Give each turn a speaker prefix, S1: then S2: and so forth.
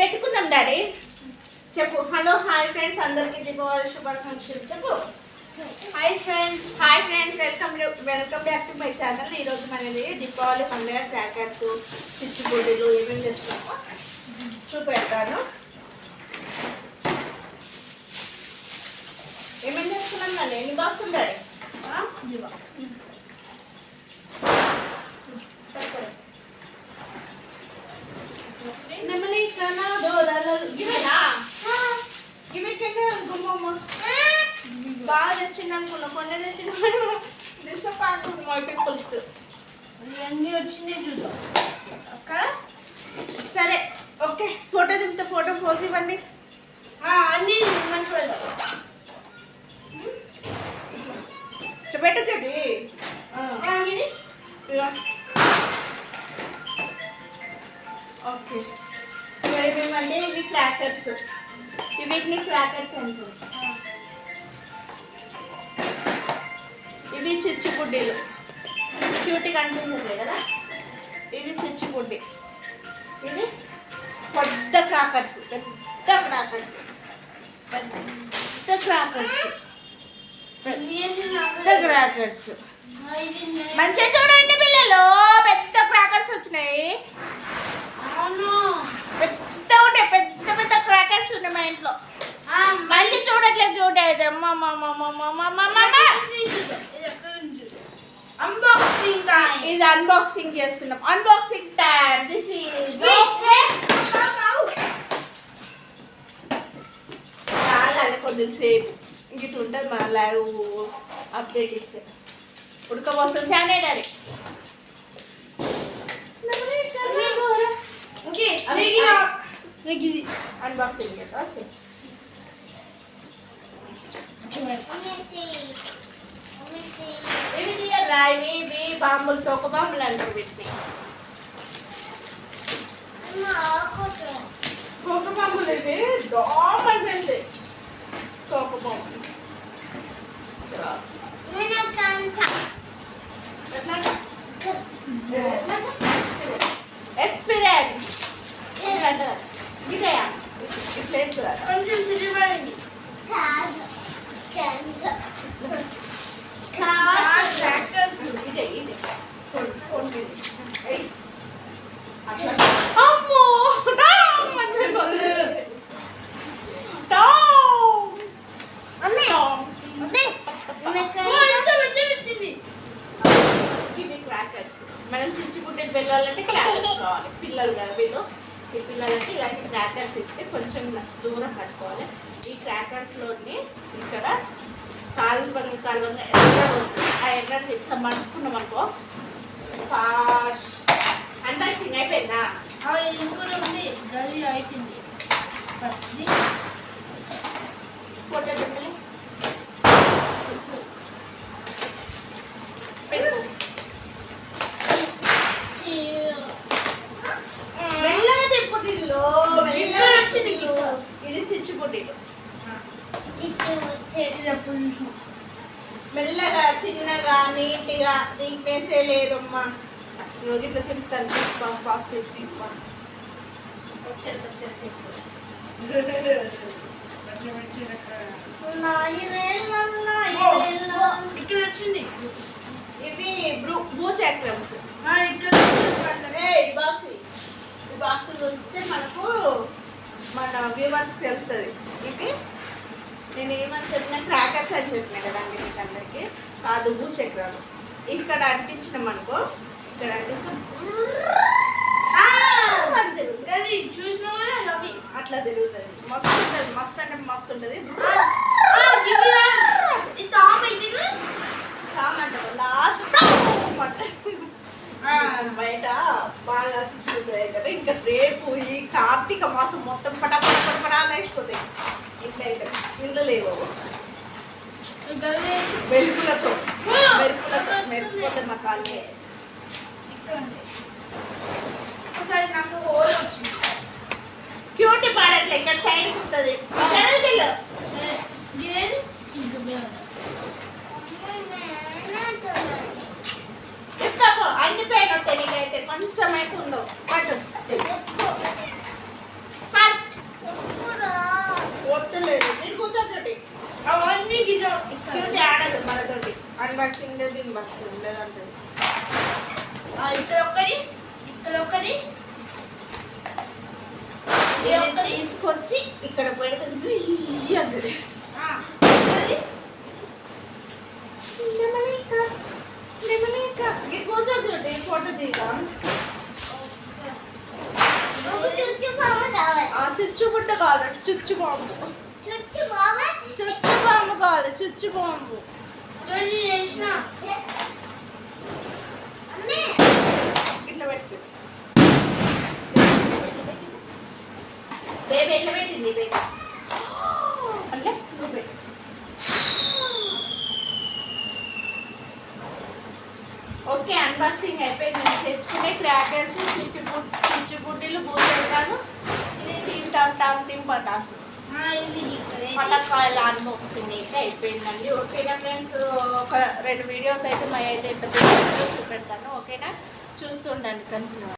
S1: పెట్టుకుందాం డాడీ. చెప్పు. Hello hi friends అందరికీ దీపావళి శుభాకాంక్షలు. చెప్పు. Hi friends hi friends welcome welcome back to my channel ఈరోజు మనది దీపావళి పండుగ క్రాకర్స్ చిచ్చుబుడ్డీలు ఏమేమి తెచ్చుకున్నామో చూపెడతాను. ఏమేమి తెచ్చుకున్నాం? నన్ను ఎన్ని బాక్స్ ఉండాలి తెచ్చిండు అనుకున్నా కొన్ని తెచ్చిన డిసప్పాయింట్ మై పీపుల్స్
S2: అన్నీ వచ్చినాయి చూద్దాం.
S1: కదా సరే ఓకే ఫోటో దింపుతా ఫోటో పోజ్ ఇవ్వండి.
S2: అన్నీ మంచి వెళ్దాం.
S1: పెట్టకండి ఓకే. ఇవి క్రాకర్స్ వీటిని క్రాకర్స్ అంటారు. చిచ్చుపుడ్డీలు. క్యూట్గా అనిపించట్లే కదా? ఇది చిచ్చుపుడ్డి. ఇది పెద్ద క్రాకర్స్ పెద్ద క్రాకర్స్ పెద్ద క్రాకర్స్ పెద్ద క్రాకర్స్. మంచిగా చూడండి పిల్లలు పెద్ద క్రాకర్స్ వచ్చినాయి.
S2: అన్బాక్సింగ్
S1: చేస్తున్నాం unboxing time this is okay తాగాలి కొద్దిసేపు ఇటు ఉంటుంది మన లైవ్ అప్డేట్ ఇస్తే ఉడకబోస్తుంది అనే
S2: డైరెక్ట్
S1: అన్బాక్సింగ్ చేస్తా వచ్చింది బాంబులు తోక బాంబులు అంటారు వీటిని. తోక బాంబులు ఇవి డామ్ అంటే తోక బాంబులు. ఎక్స్పీరియన్స్ ఇట్లా ఇట్లా వేస్తుందా
S2: కొంచెం తిరిగిపోయింది ట్రాక్టర్స్
S1: ఇదే ఇదే ఫోన్ ఫోన్ ఇది. ఏయ్. అట్లా. అమ్మో డామ్ అంటే పలుకుతుంది. డామ్. డామ్.
S2: ఎంత పెద్ద వచ్చింది
S1: ఇవి క్రాకర్స్ మనం చిచ్చి పుట్టెలు వెళ్ళాలంటే క్రాకర్స్ కావాలి. పిల్లలు కదా వీళ్ళు. ఈ పిల్లలకి ఇలాంటి క్రాకర్స్ ఇస్తే కొంచెం దూరం పట్టుకోవాలి. ఈ క్రాకర్స్లోని ఇక్కడ కాలువంగ కాలువంగ ఎర్ర వస్తుంది ఆ ఎర్రది ఇట్లా మనుకున్నాం అనుకో. పాష్. అన్బాక్సింగ్ అయిపోయిందా?
S2: ఇంకోటి ఉంది. గది అయిపోయింది. ఫస్ట్ది
S1: ఫోటో పెట్టు. మెల్లగా తిప్పుటిల్లు
S2: ఇక్కడ వచ్చింది ఇక్కడ.
S1: ఇది
S2: ఎప్పుడు చూసినా
S1: మెల్లగా చిన్నగా నీట్గా నీట్నెస్ లేదమ్మా. ఇగో ఇట్లా చెప్తాను. Piece pass pass piece piece pass
S2: ఇక్కడ వచ్చింది.
S1: ఇవి బ్రూ భూచక్రమ్స్
S2: ఆ, ఇక్కడ
S1: బాక్స్ ఈ బాక్స్ చూస్తే మనకు మన వ్యూవర్స్ తెలుస్తుంది. ఇవి నేను ఏమని చెప్పిన క్రాకర్స్ అని చెప్పిన కదండి మీకు అందరికీ. కాదు భూచక్రాలు ఇక్కడ అంటించినాం అనుకో ఇక్కడ అంటిస్తే అట్లా తిరుగుతుంది. మస్తు ఉంటుంది మస్తు అంటే మస్తు ఉంటుంది.
S2: ఆ, ఆ, ఇవి ఆ, ఇది తాము ఇది
S1: కామంటారు లాస్ట్ బయట బాగా చిచ్చుకుంటుంది కదా. ఇంకా రేపు ఈ కార్తీక మాసం మొత్తం పట పట పట పటాలు వేసిపోతాయి ఇట్లయితే ఇల్లు లేవు వెలుగులతో మెరుపులతో మెరిసిపోతే మా కాళ్ళే.
S2: ఒకసారి నాకు హోల్ వచ్చింది.
S1: క్యూటీ పాడట్లే ఇక్కడ సైడ్ ఉంటుంది. పండిపోయినట్టే నీకైతే. కొంచెం అయితే ఉండవు. అటు ఫస్ట్ వద్దులేదు
S2: మీరు కూర్చోండి అవన్నీ క్యూటీ ఆడదు మనతోటి.
S1: అన్బాక్సింగ్
S2: లేదు
S1: ఇన్బాక్సింగ్ లేదు అంటది. ఇక్కడ ఒక్కటి
S2: ఇక్కడ ఒక్కటి.
S1: తీసుకొచ్చి ఇక్కడ పెడితే అంటది. ఫోటో దిగా. ఆ చుచ్చు బుట్ట కావాలి. చుచ్చు బాంబు చుచ్చు బాంబు కావాలి. చుచ్చు బాంబు ఇట్లా పెట్టు. బేబీ ఎట్లా పెట్టింది? బేబీ అంటే నువ్వు పెట్టు ఓకే అన్బాక్సింగ్ అయిపోయింది. తెచ్చుకునే క్రాకర్స్ చిట్టు చిచ్చు బుడ్డీలు పూసేస్తాను ఇది టీమ్ టామ్ టామ్ టీమ్ పటాసు. పటాకాయల అన్బాక్సింగ్ అయితే అయిపోయిందండి. ఓకేనా ఫ్రెండ్స్? ఒక రెండు వీడియోస్ అయితే మా అయితే ఇట్లా చూపెడతాను. ఓకేనా? చూస్తుండండి కంటిన్యూ.